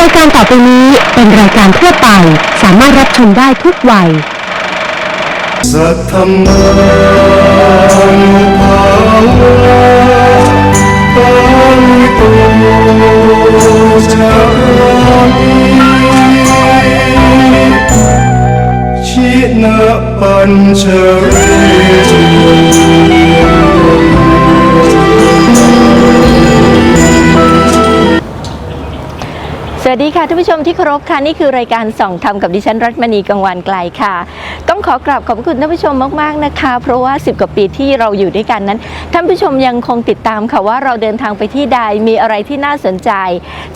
รายการต่อไปนี้เป็นรายการทั่วไป สามารถรับชมได้ทุกวัย สัทธมานุภาวะปาลิโตจามิชินะปัญชเรจุ วัสดีค่ะท่านผู้ชมที่เคารพค่ะนี่คือรายการส่องธรรมกับดิฉันรัตมณีกังวานไกลค่ะ ต้องขอกราบขอบคุณท่านผู้ชมมากๆนะคะ เพราะว่า 10 กว่าปีที่เราอยู่ด้วยกันนั้น ท่านผู้ชมยังคงติดตามค่ะว่าเราเดินทางไปที่ใดมีอะไรที่น่าสนใจ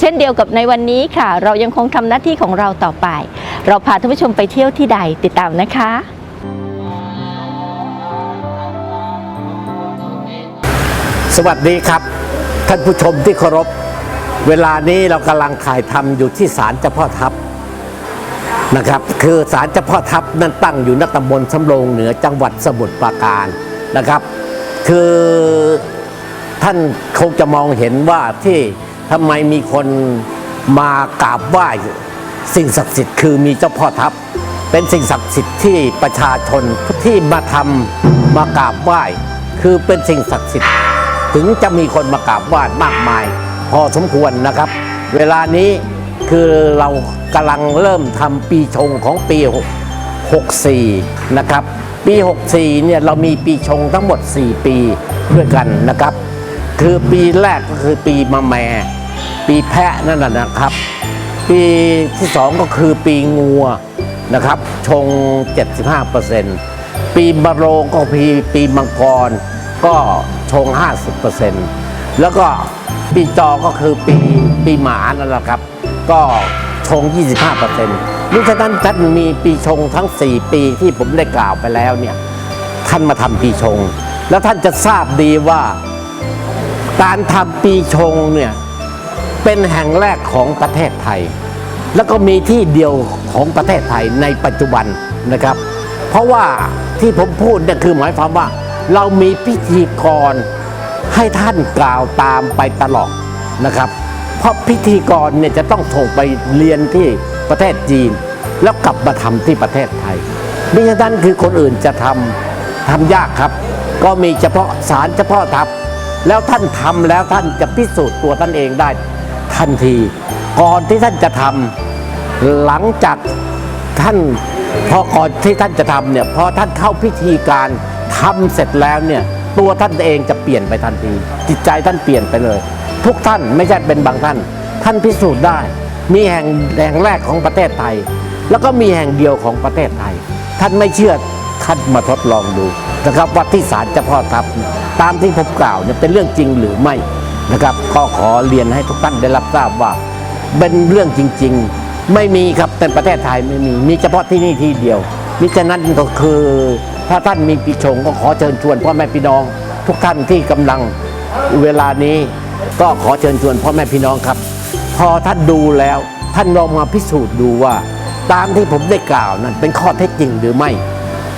เช่นเดียวกับในวันนี้ค่ะ เรายังคงทำหน้าที่ของเราต่อไป เราพาท่านผู้ชมไปเที่ยวที่ใดติดตามนะคะสวัสดีครับ ท่านผู้ชมที่เคารพ เวลานี้เรากำลังถ่ายทำอยู่ที่ศาลเจ้าพ่อทัพนะครับ คือศาลเจ้าพ่อทัพนั้นตั้งอยู่ณตำบลสำโรงเหนือจังหวัดสมุทรปราการนะครับ คือท่านคงจะมองเห็นว่าที่ทำไมมีคนมากราบไหว้สิ่งศักดิ์สิทธิ์คือมีเจ้าพ่อทัพเป็นสิ่งศักดิ์สิทธิ์ที่ประชาชนที่มาทำมากราบไหว้ คือเป็นสิ่งศักดิ์สิทธิ์ถึงจะมีคนมากราบไหว้มากมาย พอสมควรนะครับ เวลานี้คือเรากำลังเริ่มทำปีชงของปี 64 นะครับ ปี 64 เนี่ยเรามีปีชงทั้งหมด 4 ปีด้วยกันนะครับ คือปีแรกก็คือปีมะแมปีแพะนั่นน่ะนะครับ ปีที่2ก็คือปีงัวนะครับ ชง 75%ปีมะโรงก็ปีปีมังกรก็ชง 50% แล้วก็ปีจอก็คือปีปีหมานั่นแหละครับ ก็ชง 25%นี่ฉะนั้นท่านมีปีชงทั้ง 4 ปีที่ผมได้กล่าวไปแล้วเนี่ยท่านมาทำปีชง แล้วท่านจะทราบดีว่า การทำปีชงเนี่ยเป็นแห่งแรกของประเทศไทย แล้วก็มีที่เดียวของประเทศไทยในปัจจุบันนะครับ เพราะว่าที่ผมพูดเนี่ยคือหมายความว่า เรามีพิธีกร ให้ท่านกล่าวตามไปตลอดนะครับ เพราะพิธีกรเนี่ยจะต้องส่งไปเรียนที่ประเทศจีน แล้วกลับมาทำที่ประเทศไทยมิฉะนั้นคือคนอื่นจะทำทำยากครับ ก็มีเฉพาะสารเฉพาะทัพแล้วท่านทำแล้วท่านจะพิสูจน์ตัวท่านเองได้ทันที ก่อนที่ท่านจะทำหลังจากท่านพอก่อนที่ท่านจะทำเนี่ยพอท่านเข้าพิธีการทำเสร็จแล้วเนี่ย ตัวท่านเองจะเปลี่ยนไปทันที จิตใจท่านเปลี่ยนไปเลย ทุกท่านไม่ใช่เป็นบางท่าน ท่านพิสูจน์ได้ มีแห่งแห่งแรกของประเทศไทย แล้วก็มีแห่งเดียวของประเทศไทย ท่านไม่เชื่อท่านมาทดลองดูนะครับว่าที่ศาลเจ้าพ่อทัพเนี่ยตามที่ผมกล่าวเนี่ยเป็นเรื่องจริงหรือไม่นะครับก็ขอเรียนให้ทุกท่านได้รับทราบว่า เป็นเรื่องจริง ๆ ไม่มีครับแต่ประเทศไทยไม่มีมีเฉพาะที่นี่ที่เดียวมิฉะนั้นก็คือ ถ้าท่านมีปีชงก็ขอเชิญชวนพ่อแม่พี่น้อง ทุกท่านที่กำลังเวลานี้ก็ขอเชิญชวนพ่อแม่พี่น้องครับ พอท่านดูแล้วท่านลองมาพิสูจน์ดูว่า ตามที่ผมได้กล่าวนั้นเป็นข้อเท็จจริงหรือไม่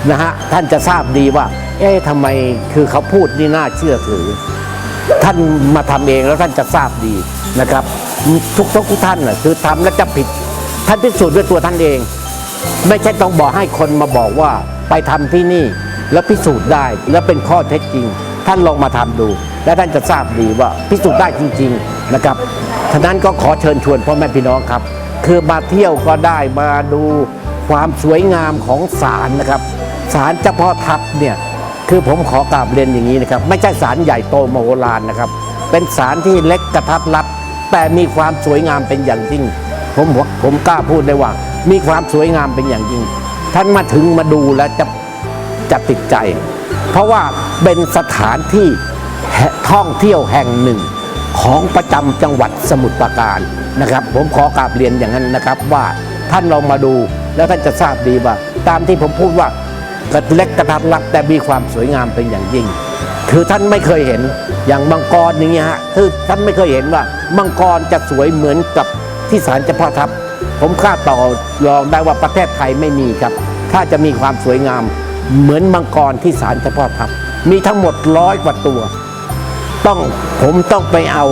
นะฮะท่านจะทราบดีว่า เอ๊ะทำไมคือเขาพูดนี่น่าเชื่อถือ ท่านมาทำเองแล้วท่านจะทราบดีนะครับ ทุกทุกท่านน่ะคือทำแล้วจะผิด ท่านพิสูจน์ด้วยตัวท่านเอง ไม่ใช่ต้องบอกให้คนมาบอกว่า ไปทำที่นี่ แล้วพิสูจน์ได้แล้วเป็นข้อเท็จจริง ท่านลองมาทำดู และท่านจะทราบดีว่าพิสูจน์ได้จริง ๆนะครับฉะนั้นก็ขอเชิญชวนพ่อแม่พี่น้องครับ คือมาเที่ยวก็ได้มาดูความสวยงามของศาลนะครับศาลเจ้าพ่อทัพเนี่ยคือผมขอกราบเรียนอย่างนี้นะครับ ไม่ใช่ศาลใหญ่โตมโหฬารนะครับ เป็นศาลที่เล็กกระทัดรัดแต่มีความสวยงามเป็นอย่างยิ่ง ผมผมกล้าพูดได้ว่า มีความสวยงามเป็นอย่างยิ่ง ท่านมาถึงมาดูแล้วจะจะติดใจ เพราะว่าเป็นสถานที่ท่องเที่ยวแห่งหนึ่งของประจำจังหวัดสมุทรปราการนะครับ ผมขอกราบเรียนอย่างนั้นนะครับว่าท่านลองมาดูแล้วท่านจะทราบดีว่า ตามที่ผมพูดว่ากระเล็กกระทัดรัดแต่มีความสวยงามเป็นอย่างยิ่ง คือท่านไม่เคยเห็นอย่างมังกรอย่างเงี้ยฮะคือท่านไม่เคยเห็นว่ามังกรจะสวยเหมือนกับที่ศาลเจ้าพ่อทัพผมคาดต่อรองได้ว่าประเทศไทยไม่มีครับ ถ้าจะมีความสวยงามเหมือนมังกรที่ศาลเจ้าพ่อทัพมีทั้งหมดร้อยกว่าตัว ต้องผมต้องไปเอา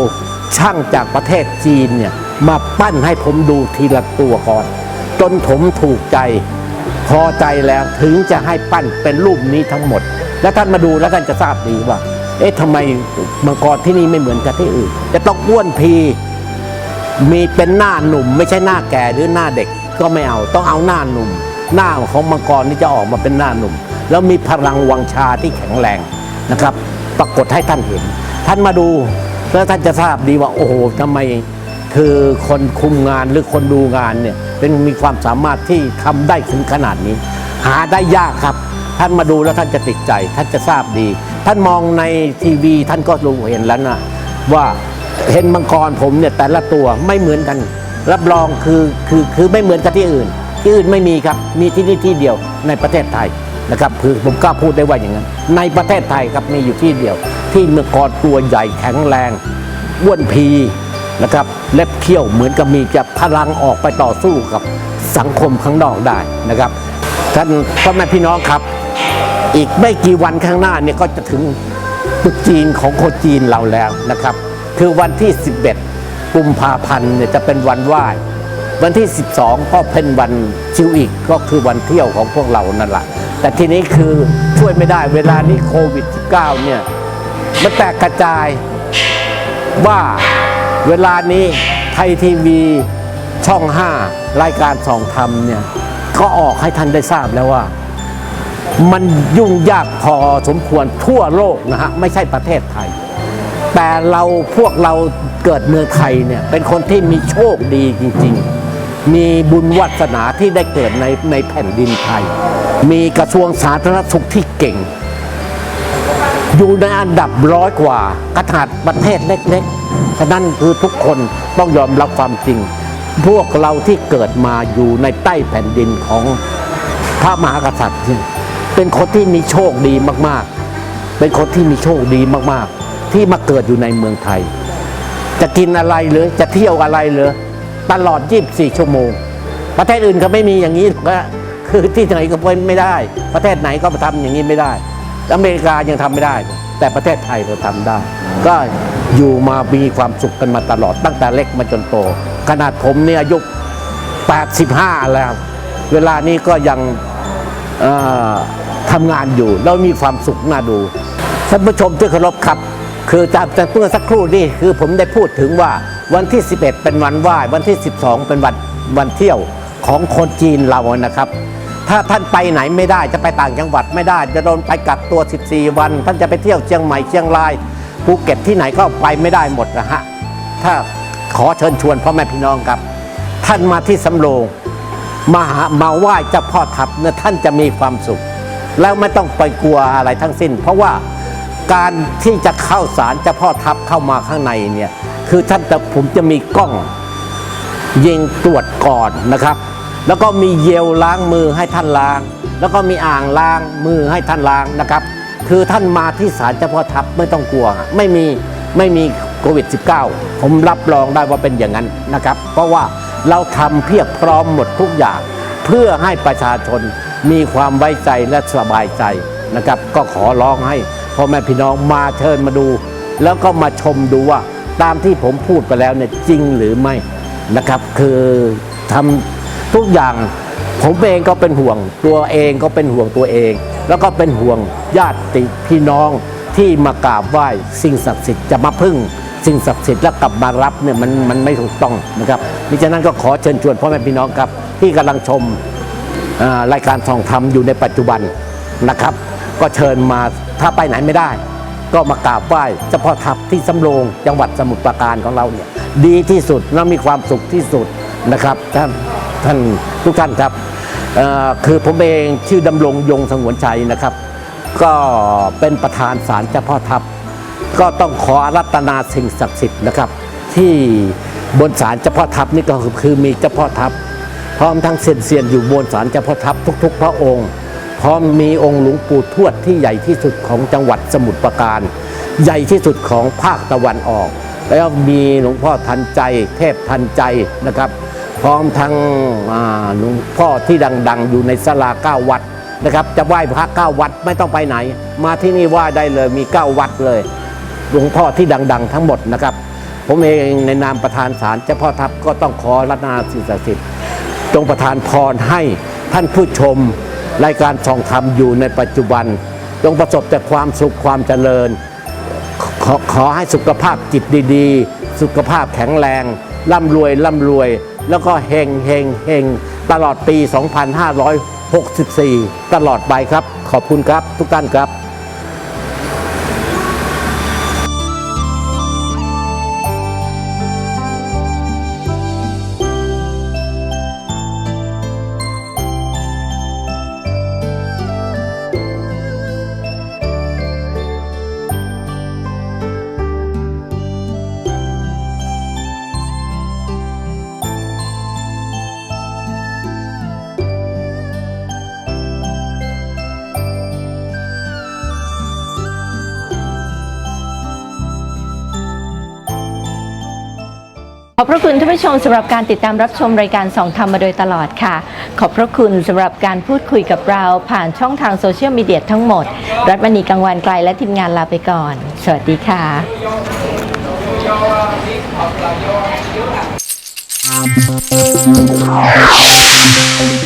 ช่างจากประเทศจีนเนี่ยมาปั้นให้ผมดูทีละตัวก่อน จนผมถูกใจ พอใจแล้วถึงจะให้ปั้นเป็นรูปนี้ทั้งหมด แล้วท่านมาดูแล้วท่านจะทราบดีว่า เอ๊ะทำไมมังกรที่นี่ไม่เหมือนกับที่อื่น จะต้องอ้วนพีมีเป็นหน้าหนุ่ม ไม่ใช่หน้าแก่หรือหน้าเด็กก็ไม่เอา ต้องเอาหน้าหนุ่ม หน้าของมังกรนี่จะออกมาเป็นหน้าหนุ่ม แล้วมีพลังวังชาที่แข็งแรงนะครับ ปรากฏให้ท่านเห็น ท่านมาดูแล้วท่านจะทราบดีว่าโอ้โหทำไมคือคนคุมงานหรือคนดูงานเนี่ยเป็นมีความสามารถที่ทำได้ถึงขนาดนี้ หาได้ยากครับ ท่านมาดูแล้วท่านจะติดใจ ท่านจะทราบดี ท่านมองในทีวีท่านก็รู้เห็นแล้วนะว่าเห็นมังกรผมเนี่ยแต่ละตัวไม่เหมือนกัน รับรองคือคือคือไม่เหมือนกับที่อื่น ที่อื่นไม่มีครับมีที่นี่ที่เดียวในประเทศไทยนะครับคือผมกล้าพูดได้ว่าอย่างนั้น ในประเทศไทยครับมีอยู่ที่เดียว ที่มังกรตัวใหญ่แข็งแรงอ้วนพีนะครับเล็บเขี้ยวเหมือนกับมีจะพลังออกไปต่อสู้กับสังคมข้างนอกได้นะครับท่านพ่อแม่พี่น้องครับ อีกไม่กี่วันข้างหน้าเนี่ยก็จะถึงตรุษจีนของคนจีนเราแล้วนะครับ คือวันที่ 11 กุมภาพันธ์เนี่ยจะเป็นวันไหว้ วันที่ 12 ก็เป็นวันชิวอีกก็คือวันเที่ยวของพวกเรานั่นแหละแต่ทีนี้คือช่วยไม่ได้เวลานี้โควิด -19 เนี่ยมันแตกกระจายว่าเวลานี้ไทยทีวีช่อง 5 รายการสองธรรมเนี่ยก็ออกให้ท่านได้ทราบแล้วว่า มันยุ่งยากพอสมควรทั่วโลกนะฮะไม่ใช่ประเทศไทย แต่เราพวกเราเกิดเมืองไทยเนี่ยเป็นคนที่มีโชคดีจริง ๆ มีบุญวัสนาที่ได้เกิดในในแผ่นดินไทย มีกระทรวงสาธารณสุขที่เก่ง อยู่ในอันดับร้อยกว่ากระถาดประเทศเล็กๆ ฉะนั้นคือทุกคนต้องยอมรับความจริง พวกเราที่เกิดมาอยู่ในใต้แผ่นดินของพระมหากษัตริย์เนี่ยเป็นคนที่มีโชคดีมากๆ เป็นคนที่มีโชคดีมากๆ ที่มาเกิดอยู่ในเมืองไทย จะกินอะไรหรือจะเที่ยวอะไรหรือ ตลอด 24 ชั่วโมง ประเทศอื่นเขาไม่มีอย่างนี้หรอกนะคือที่ไหนก็ไม่ได้ ประเทศไหนก็ทำอย่างนี้ไม่ได้ อเมริกายังทำไม่ได้ แต่ประเทศไทยเราทำได้ ก็อยู่มามีความสุขกันมาตลอดตั้งแต่เล็กมาจนโต ขนาดผมเนี่ยอายุ 85 แล้ว เวลานี้ก็ยังทำงานอยู่ แล้วมีความสุขน่าดูท่านผู้ชมที่เคารพครับ คือจากเมื่อสักครู่นี่คือผมได้พูดถึงว่า วันที่ 11 เป็นวันไหว้ วันที่ 12 เป็นวันวันเที่ยวของคนจีนเรานะครับ ถ้าท่านไปไหนไม่ได้จะไปต่างจังหวัดไม่ได้ จะโดนไปกักตัว 14 วัน ท่านจะไปเที่ยวเชียงใหม่เชียงรายภูเก็ตที่ไหนก็ไปไม่ได้หมดนะฮะถ้าขอเชิญชวนพ่อแม่พี่น้องครับ ท่านมาที่สำโรงมาหามาไหว้เจ้าพ่อทัพเนี่ยท่านจะมีความสุข แล้วไม่ต้องไปกลัวอะไรทั้งสิ้น เพราะว่าการที่จะเข้าสารเจ้าพ่อทัพเข้ามาข้างในเนี่ย คือท่านจะผมจะมีกล้องยิงตรวจก่อนนะครับ แล้วก็มีเยลล้างมือให้ท่านล้าง แล้วก็มีอ่างล้างมือให้ท่านล้างนะครับ คือท่านมาที่ศาลเจ้าพ่อทัพไม่ต้องกลัว ไม่มีไม่มีโควิด -19 ผมรับรองได้ว่าเป็นอย่างนั้นนะครับ เพราะว่าเราทำเพียบพร้อมหมดทุกอย่าง เพื่อให้ประชาชนมีความไว้ใจและสบายใจนะครับ ก็ขอร้องให้พ่อแม่พี่น้องมาเชิญมาดู แล้วก็มาชมดูว่า ตามที่ผมพูดไปแล้วเนี่ยจริงหรือไม่นะครับ คือทำทุกอย่างผมเองก็เป็นห่วงตัวเองก็เป็นห่วงตัวเอง แล้วก็เป็นห่วงญาติพี่น้องที่มากราบไหว้สิ่งศักดิ์สิทธิ์จะมาพึ่งสิ่งศักดิ์สิทธิ์แล้วกลับมารับเนี่ยมันมันไม่ถูกต้องนะครับมิฉะนั้นก็ขอเชิญชวนพ่อแม่พี่น้องครับ ที่กำลังชมรายการทองธรรมอยู่ในปัจจุบันนะครับ ก็เชิญมาถ้าไปไหนไม่ได้ ก็มากราบไหว้เจ้าพ่อทัพที่สำโรงจังหวัดสมุทรปราการของเราเนี่ยดีที่สุดและมีความสุขที่สุดนะครับท่านท่านทุกท่านครับคือผมเองชื่อดำรงยงสงวนชัยนะครับ ก็เป็นประธานศาลเจ้าพ่อทัพก็ต้องขอรัตนาสิ่งศักดิ์สิทธิ์นะครับ ที่บนศาลเจ้าพ่อทัพนี่ก็คือมีเจ้าพ่อทัพพร้อมทั้งเซียนเซียนๆอยู่บนศาลเจ้าพ่อทัพทุก ๆ พระองค์ ร้อมมีองค์หลวงปู่ทวดที่ใหญ่ที่สุดของจังหวัดสมุทรปราการ ใหญ่ที่สุดของภาคตะวันออก แล้วมีหลวงพ่อทันใจ เทพทันใจนะครับ พร้อมทั้งหลวงพ่อที่ดัง ๆ อยู่ในศาลาเก้าวัดนะครับจะไหว้พระเก้าวัดไม่ต้องไปไหน มาที่นี่ไหว้ได้เลยมีเก้าวัดเลยหลวงพ่อที่ดัง ๆ ทั้งหมดนะครับ ผมเองในนามประธานศาลเจ้าพ่อทัพก็ต้องขอรัตนาสิ่งศักดิ์สิทธิ์จงประทานพรให้ท่านผู้ชม รายการส่องธรรมอยู่ในปัจจุบัน จงประสบแต่ความสุขความเจริญ ขอขอให้สุขภาพจิตดีๆ สุขภาพแข็งแรง ร่ำรวยร่ำรวย แล้วก็เฮงเฮงเฮงตลอดปี 2564 ตลอดไปครับ ขอบคุณครับทุกท่านครับ อบพระคุณท่านผู้ชมสำหรับการติดตามรับชมรายการสองธรรมมาโดยตลอดค่ะ ขอบพระคุณสำหรับการพูดคุยกับเราผ่านช่องทางโซเชียลมีเดียทั้งหมด รัฐมณีกังวานไกลและทีมงานลาไปก่อน สวัสดีค่ะ Thank